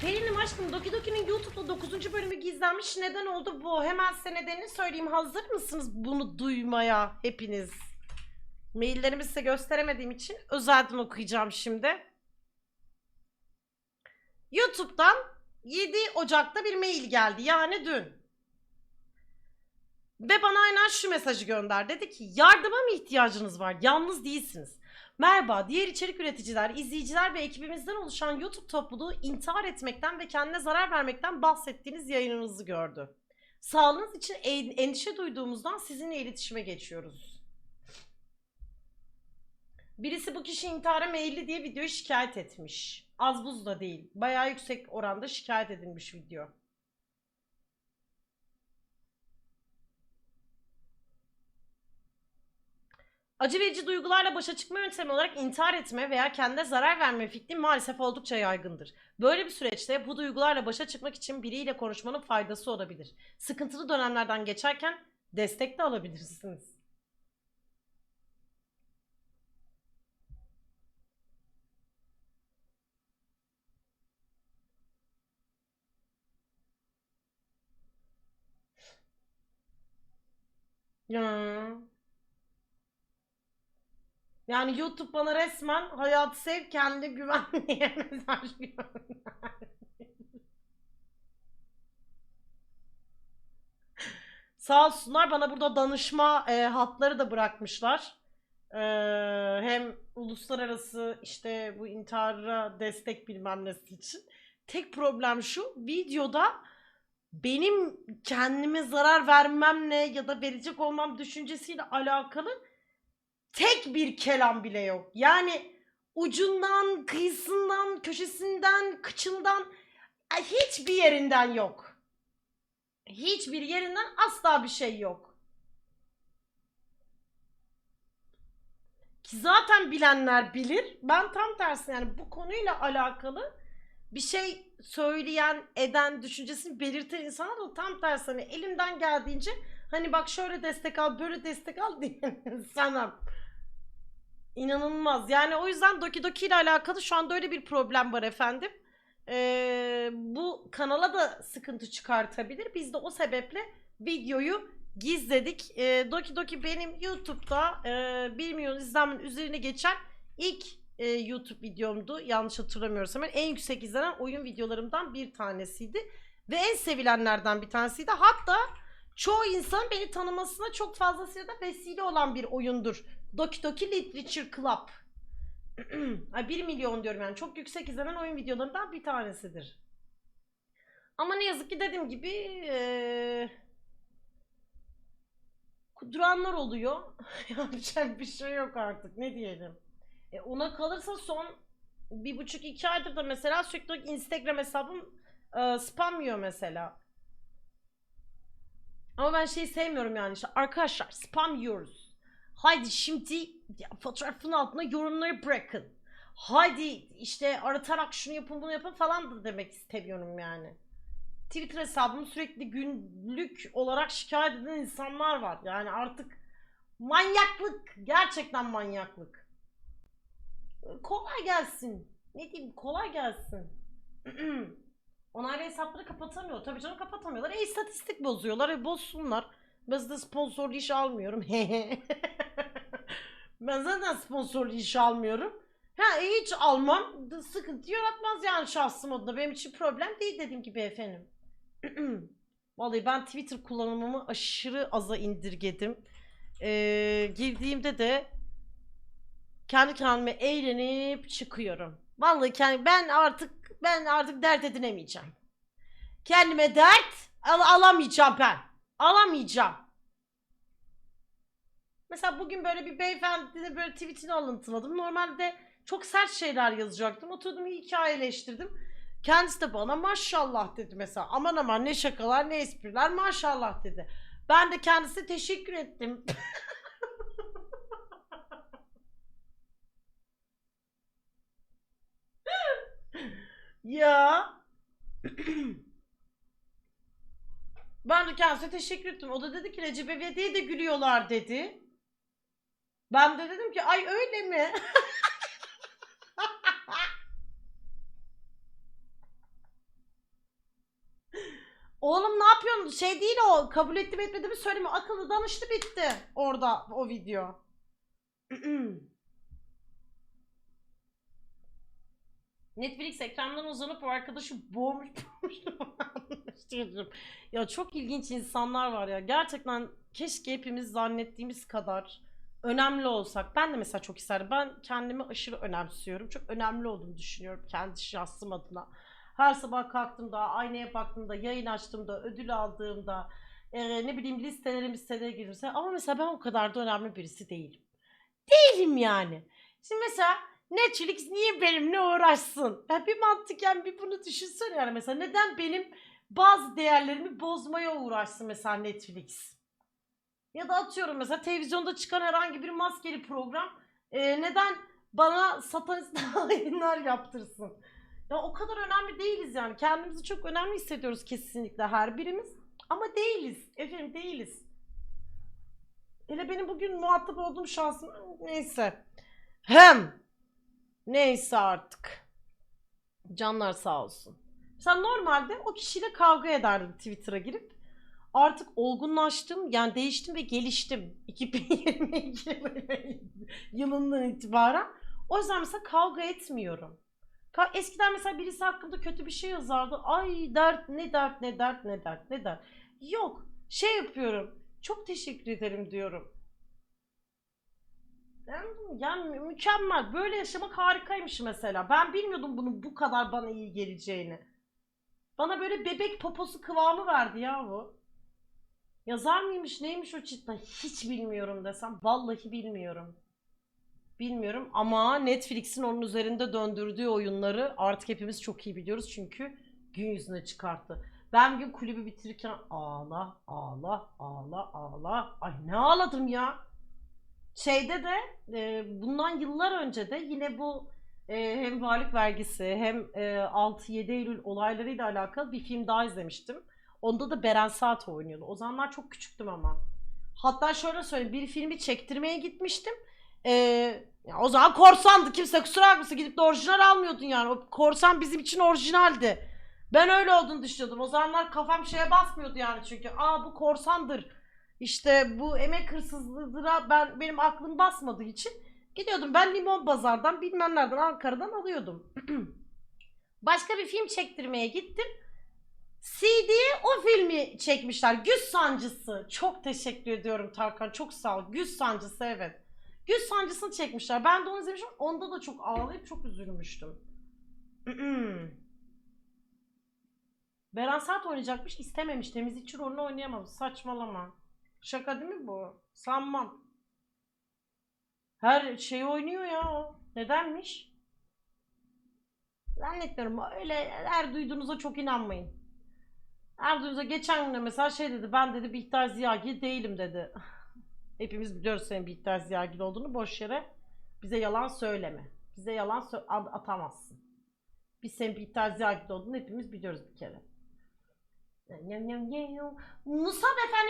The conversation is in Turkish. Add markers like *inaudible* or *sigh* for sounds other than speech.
Perinim aşkım Doki Doki'nin YouTube'da 9. bölümü gizlenmiş. Neden oldu bu? Hemen size nedenini söyleyeyim. Hazır mısınız bunu duymaya hepiniz? Maillerimi size gösteremediğim için özelden okuyacağım şimdi. YouTube'dan 7 Ocak'ta bir mail geldi. Yani dün. Ve bana aynen şu mesajı gönder. Dedi ki yardıma mı ihtiyacınız var? Yalnız değilsiniz. Merhaba, diğer içerik üreticiler, izleyiciler ve ekibimizden oluşan YouTube topluluğu intihar etmekten ve kendine zarar vermekten bahsettiğiniz yayınınızı gördü. Sağlığınız için en- endişe duyduğumuzdan sizinle iletişime geçiyoruz. Birisi bu kişi intihara meyilli diye videoyu şikayet etmiş. Az buz da değil. Bayağı yüksek oranda şikayet edilmiş video. Acı verici duygularla başa çıkma yöntemi olarak intihar etme veya kendine zarar verme fikri maalesef oldukça yaygındır. Böyle bir süreçte bu duygularla başa çıkmak için biriyle konuşmanın faydası olabilir. Sıkıntılı dönemlerden geçerken destek de alabilirsiniz. Ya. Yani YouTube bana resmen hayatı sev kendi güven diye *laughs* mesaj gönderdi. Sağ olsunlar bana burada danışma e, hatları da bırakmışlar. E, hem uluslararası işte bu intihara destek bilmem nesi için. Tek problem şu videoda benim kendime zarar vermemle ya da verecek olmam düşüncesiyle alakalı tek bir kelam bile yok. Yani ucundan, kıyısından, köşesinden, kıçından ay, hiçbir yerinden yok. Hiçbir yerinden asla bir şey yok. Ki zaten bilenler bilir. Ben tam tersi yani bu konuyla alakalı bir şey söyleyen, eden, düşüncesini belirten insana da tam tersi hani elimden geldiğince hani bak şöyle destek al, böyle destek al *laughs* diyen insanım. İnanılmaz. Yani o yüzden Doki Doki ile alakalı şu anda öyle bir problem var efendim. Ee, bu kanala da sıkıntı çıkartabilir. Biz de o sebeple videoyu gizledik. Ee, Doki Doki benim YouTube'da e, 1 milyon izlenmenin üzerine geçen ilk e, YouTube videomdu. Yanlış hatırlamıyorsam. En yüksek izlenen oyun videolarımdan bir tanesiydi. Ve en sevilenlerden bir tanesiydi. Hatta çoğu insan beni tanımasına çok fazlasıyla da vesile olan bir oyundur. Doki Doki Literature Club. *clears throat* Ay 1 milyon diyorum yani çok yüksek izlenen oyun videolarından bir tanesidir. Ama ne yazık ki dediğim gibi eee duranlar oluyor. *laughs* Yapacak bir şey yok artık ne diyelim. E ona kalırsa son bir buçuk iki aydır da mesela sürekli Instagram hesabım e, spam yiyor mesela. Ama ben şeyi sevmiyorum yani işte arkadaşlar spam yiyoruz. Haydi şimdi fotoğrafın altına yorumları bırakın. Haydi işte aratarak şunu yapın bunu yapın falan da demek istemiyorum yani. Twitter hesabımı sürekli günlük olarak şikayet eden insanlar var. Yani artık manyaklık. Gerçekten manyaklık. Kolay gelsin. Ne diyeyim kolay gelsin. *clears throat* Onaylı hesapları kapatamıyor. Tabii canım kapatamıyorlar. E istatistik bozuyorlar. E bozsunlar. Ben de sponsorlu iş almıyorum. *laughs* ben zaten sponsorlu iş almıyorum. Ha hiç almam. Sıkıntı yaratmaz yani şahsım adına. Benim için problem değil dediğim gibi efendim. *clears throat* Vallahi ben Twitter kullanımımı aşırı aza indirgedim. Ee, girdiğimde de kendi kendime eğlenip çıkıyorum. Vallahi kendi, ben artık ben artık dert edinemeyeceğim. Kendime dert al- alamayacağım ben. Alamayacağım. Mesela bugün böyle bir beyefendinin böyle tweetini alıntıladım. Normalde çok sert şeyler yazacaktım. Oturdum hikayeleştirdim. Kendisi de bana maşallah dedi mesela. Aman aman ne şakalar ne espriler maşallah dedi. Ben de kendisine teşekkür ettim. *laughs* ya. ben de kendisine teşekkür ettim. O da dedi ki Recep İvedik'e de gülüyorlar dedi. Ben de dedim ki ay öyle mi? Canım şey değil o. Kabul ettim etmediğimi söylemiyor. Akıllı danıştı bitti. Orada o video. *clears throat* Netflix ekrandan uzanıp o arkadaşı *laughs* boğmuş boğmuş. Ya çok ilginç insanlar var ya. Gerçekten keşke hepimiz zannettiğimiz kadar önemli olsak. Ben de mesela çok isterdim. Ben kendimi aşırı önemsiyorum. Çok önemli olduğumu düşünüyorum kendi şahsım adına. Her sabah kalktığımda, aynaya baktığımda, yayın açtığımda, ödül aldığımda, e, ne bileyim listelere listelere girmişse. Ama mesela ben o kadar da önemli birisi değilim. Değilim yani. Şimdi mesela Netflix niye benimle uğraşsın? Ya bir mantıken bir bunu düşünsene yani mesela neden benim bazı değerlerimi bozmaya uğraşsın mesela Netflix? Ya da atıyorum mesela televizyonda çıkan herhangi bir maskeli program e, neden bana satanist *laughs* hainler yaptırsın? Ya o kadar önemli değiliz yani. Kendimizi çok önemli hissediyoruz kesinlikle her birimiz. Ama değiliz. Efendim değiliz. Hele benim bugün muhatap olduğum şansım neyse. Hem. Neyse artık. Canlar sağ olsun. Sen normalde o kişiyle kavga ederdin Twitter'a girip. Artık olgunlaştım, yani değiştim ve geliştim. *laughs* 2022 yılından itibaren. O yüzden mesela kavga etmiyorum. Eskiden mesela birisi hakkında kötü bir şey yazardı. Ay dert ne dert ne dert ne dert ne dert. Yok şey yapıyorum. Çok teşekkür ederim diyorum. Yani, yani mükemmel. Böyle yaşamak harikaymış mesela. Ben bilmiyordum bunun bu kadar bana iyi geleceğini. Bana böyle bebek poposu kıvamı verdi ya bu. Yazar mıymış neymiş o cidden hiç bilmiyorum desem. Vallahi bilmiyorum. Bilmiyorum ama Netflix'in onun üzerinde döndürdüğü oyunları artık hepimiz çok iyi biliyoruz çünkü gün yüzüne çıkarttı. Ben bir kulübü bitirirken ağla ağla ağla ağla ay ne ağladım ya. Şeyde de e, bundan yıllar önce de yine bu e, hem varlık vergisi hem e, 6-7 Eylül olaylarıyla alakalı bir film daha izlemiştim. Onda da Beren Saat oynuyordu. O zamanlar çok küçüktüm ama. Hatta şöyle söyleyeyim bir filmi çektirmeye gitmiştim. Ee, ya o zaman korsandı kimse kusura bakmasın gidip de orijinal almıyordun yani. O korsan bizim için orijinaldi. Ben öyle olduğunu düşünüyordum. O zamanlar kafam şeye basmıyordu yani çünkü. Aa bu korsandır. İşte bu emek hırsızlığına ben benim aklım basmadığı için gidiyordum. Ben limon pazardan bilmem nereden Ankara'dan alıyordum. *clears throat* Başka bir film çektirmeye gittim. Filmi çekmişler. Güz Sancısı. Çok teşekkür ediyorum Tarkan. Çok sağ ol. Güz Sancısı evet. Güz Sancısı'nı çekmişler. Ben de onu izlemişim. Onda da çok ağlayıp çok üzülmüştüm. Beren Saat oynayacakmış. istememiş. Temizlikçi rolünü oynayamamış. Saçmalama. Şaka değil mi bu? Sanmam. Her şey oynuyor ya o. Nedenmiş? Zannetmiyorum. Öyle her duyduğunuza çok inanmayın. Duyduğunuza geçen gün mesela şey dedi. Ben dedi Bihter Ziyagil değilim dedi. *laughs* Hepimiz biliyoruz senin Bihter Ziyagil olduğunu. Boş yere bize yalan söyleme. Bize yalan sö- at- atamazsın. Biz senin Bihter Ziyagil olduğunu hepimiz biliyoruz bir kere. Musab efendi